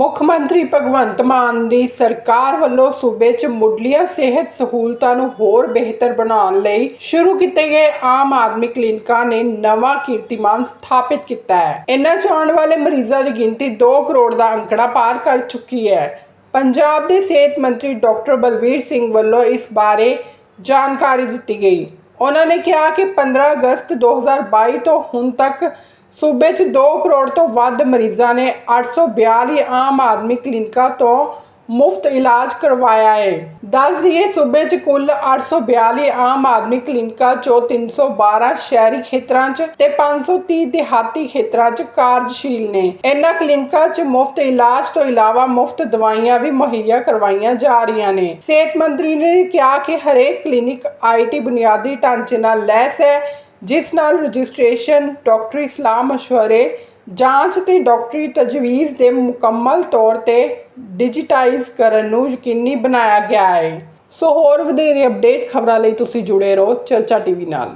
ਮੁੱਖ ਮੰਤਰੀ ਭਗਵੰਤ ਮਾਨ ਦੀ ਸਰਕਾਰ ਵੱਲੋਂ ਸੂਬੇ 'ਚ ਮੁੱਢਲੀਆਂ ਸਿਹਤ ਸਹੂਲਤਾਂ ਨੂੰ ਹੋਰ ਬਿਹਤਰ ਬਣਾਉਣ ਲਈ ਸ਼ੁਰੂ ਕੀਤੇ ਗਏ ਆਮ ਆਦਮੀ ਕਲੀਨਿਕਾਂ ਨੇ ਨਵਾਂ ਕੀਰਤੀਮਾਨ ਸਥਾਪਿਤ ਕੀਤਾ ਹੈ। ਇਨ੍ਹਾਂ 'ਚ ਆਉਣ ਵਾਲੇ ਮਰੀਜ਼ਾਂ ਦੀ ਗਿਣਤੀ 2 ਕਰੋੜ ਦਾ ਅੰਕੜਾ ਪਾਰ ਕਰ ਚੁੱਕੀ ਹੈ। ਪੰਜਾਬ ਦੇ ਸਿਹਤ ਮੰਤਰੀ ਡਾਕਟਰ ਬਲਵੀਰ ਸਿੰਘ ਵੱਲੋਂ ਇਸ ਬਾਰੇ ਜਾਣਕਾਰੀ ਦਿੱਤੀ ਗਈ। ਉਹਨਾਂ ਨੇ ਕਿਹਾ ਕਿ 15 ਅਗਸਤ 2022 ਤੋਂ ਹੁਣ ਤੱਕ ਸੂਬੇ 'ਚ 2 ਕਰੋੜ ਤੋਂ ਵੱਧ ਮਰੀਜ਼ਾਂ ਨੇ 842 ਆਮ ਆਦਮੀ ਕਲੀਨਿਕਾਂ ਤੋਂ ਮੁਫਤ ਇਲਾਜ ਕਰਵਾਇਆ ਹੈ। ਦੱਸ ਦਈਏ, ਸੂਬੇ 'ਚ ਕੁੱਲ 842 ਆਮ ਆਦਮੀ ਕਲੀਨਿਕਾਂ ਚੋਂ 312 ਸ਼ਹਿਰੀ ਖੇਤਰਾਂ 'ਚ ਤੇ 530 ਦਿਹਾਤੀ ਖੇਤਰਾਂ 'ਚ ਕਾਰਜਸ਼ੀਲ ਨੇ। ਇਹਨਾਂ ਕਲੀਨਿਕਾਂ 'ਚ ਮੁਫਤ ਇਲਾਜ ਤੋਂ ਇਲਾਵਾ ਮੁਫਤ ਦਵਾਈਆਂ ਵੀ ਮੁਹੱਈਆ ਕਰਵਾਈਆਂ ਜਾ ਰਹੀਆਂ ਨੇ। ਸਿਹਤ ਮੰਤਰੀ ਨੇ ਕਿਹਾ ਕਿ ਹਰੇਕ ਕਲੀਨਿਕ ਆਈਟੀ ਬੁਨਿਆਦੀ ਢਾਂਚੇ ਨਾਲ ਲੈਸ ਹੈ, ਜਿਸ ਨਾਲ ਰਜਿਸਟ੍ਰੇਸ਼ਨ, ਡਾਕਟਰੀ ਸਲਾਹ مشਵਰੇ ਜਾਂਚ ਤੇ ਡਾਕਟਰੀ ਤਜਵੀਜ਼ ਦੇ ਮੁਕੰਮਲ ਤੌਰ ਤੇ ਡਿਜੀਟਾਈਜ਼ ਕਰਨ ਨੂੰ ਯਕੀਨੀ ਬਣਾਇਆ ਗਿਆ ਹੈ। ਸੋ ਹੋਰ ਵਧੇਰੇ ਅਪਡੇਟ ਖਬਰਾਂ ਲਈ ਤੁਸੀਂ ਜੁੜੇ ਰਹੋ ਚਰਚਾ ਟੀਵੀ ਨਾਲ।